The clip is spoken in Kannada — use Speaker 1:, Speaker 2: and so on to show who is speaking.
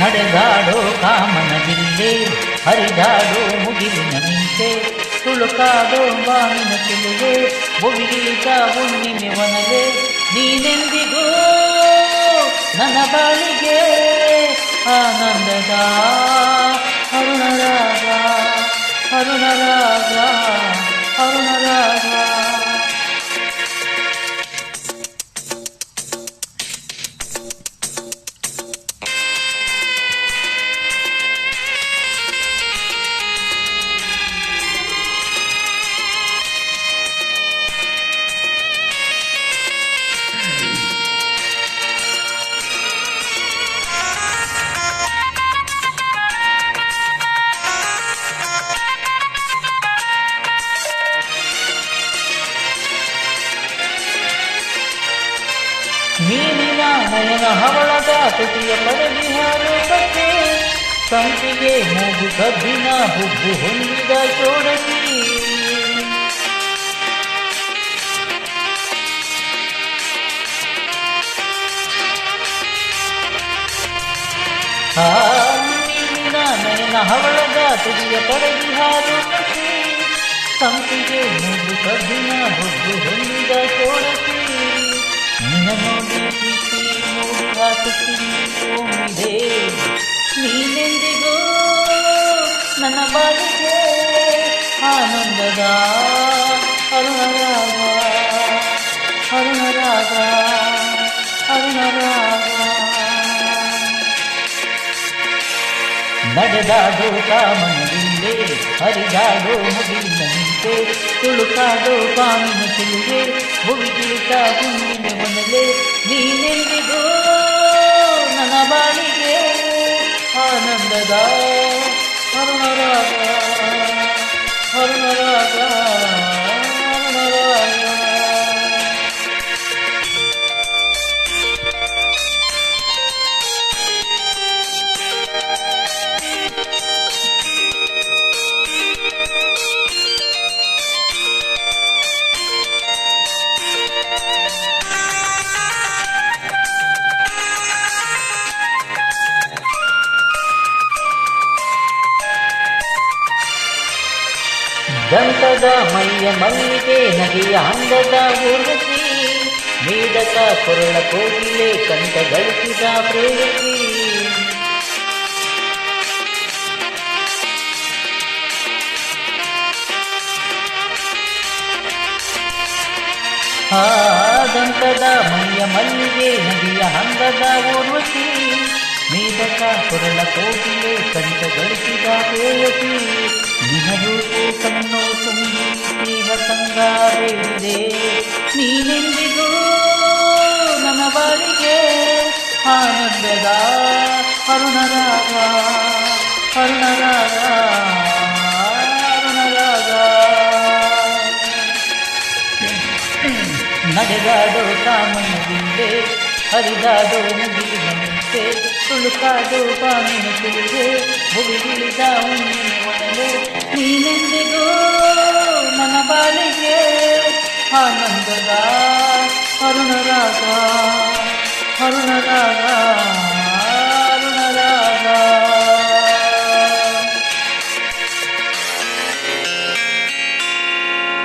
Speaker 1: ನಡೆದಾಡೋ ಕಾಮನ ಜಿಲ್ಲೆ, ಹರಿದಾಡೋ ಮುಗಿಲಿನ ನಿಂತೆ ತುಳುಕಾಡೋ ಬಾನಿನ ತಿಳಿವೆ ಭುವಿಗಿಳಿದ ಹುಣ್ಣಿಮೆ ಒನಗೆ, ನೀನೆಂದಿಗೂ ನನ್ನ ಬಾಳಿಗೆ ಆನಂದದ ಅರುಣರಾಗ. ಮೀನಿನ ನಯನ ಹವಳದ ತುಟಿಯ ಪರಗಿ ಹಾರುತ್ತಕ್ಕೆ ಸಂಪಿಗೆ ಮೂಗು ಕಬ್ಬಿನ ಹುಬ್ಬು ಹೊಂದಿದ ಚೋಡಕಿ ನೀನಿನ ನಯನ ಹವಳದ ತುಟಿಯ ಪರಗಿ ಹಾರುತ್ತಕ್ಕೆ ಸಂಪಿಗೆ ಮೂಗು ಕಬ್ಬಿನ ಹುಬ್ಬು ಹೊಂದಿದ ಚೋಡಕಿ ನಿನ್ನ ನೋಡಿ ಪ್ರೀತಿ ನೋಡಿ ಹಾಕುತ್ತಿ ಹೋಗಿದೆ ನೀನೆಂದಿಗೂ ನನ್ನ ಬಾಳಿಗೆ ಆನಂದದ ಅರುಣರಾಗ ಅರುಣರಾಗ ಅರುಣರಾಗ ನಡೆದಾಡೋ ಕಾಮನವಿಲ್ಲೇ ಹರಿದಾಡೋ ಮುಗಿಲಿನ ನಿಂತೆ ತುಳುಕಾಡೋ ಕಾಮಿನ ತಿಳಿಗೆ ಭುವಿಗಿಳಿತ ಹುಣ್ಣಿನ ಮನಲೆ ನೀನೆಂದಿಗೂ ನನ್ನ ಬಾಳಿಗೆ ಆನಂದದ ಅರುಣರಾಗ ಅರುಣರಾಗ ದಂತದ ಮೈಯ ಮಲ್ಲಿಗೆ ನಗೆಯ ಅಂಗದ ಊರ್ವಶಿ ನೀಡಕ ಕೊರಳ ಕೋಗಿಲೆ ಕಂಠ ಗಳಿಸಿದ ಪ್ರೇಯಸಿ ಆ ದಂತದ ಮೈಯ ಮಲ್ಲಿಗೆ ನದಿಯ ಅಂಗದ ಊರ್ವಶಿ ನೀಡಕ ಕೊರಳ ಕೋಗಿಲೆ ಕಂಠ ಗಳಿಸಿದ ಪ್ರೇಯಸಿ ನಿನರೂಪು ಕಣ್ಣು ತುಂಬಿ ಸ್ನೇಹ ಸಂಗಾರಿದೆ ನೀನೆಂದಿಗೂ ನನ್ನ ಬಾಳಿಗೆ ಆನಂದದ ಅರುಣರಾಗ ಅರುಣರಾಗ ಅರುಣರಾಗ ನಡೆದಾಡೋ ಕಾಮನವಿಂದೆ ಹರಿದಾಡೋ ಮುಗಿಲಿನ ನಿಂತೆ ತುಳುಕಾದು ಬಾನಿನ ತಿಳಿಗೆ ಭುವಿಗಿಳಿದ ಹುಣ್ಣಿನ ಒಡಲೆ. ನೀನೆಂದಿಗೂ ನನ್ನ ಬಾಲಿಗೆ ಆನಂದದ ಅರುಣರಾಗ ಅರುಣರಾಗ.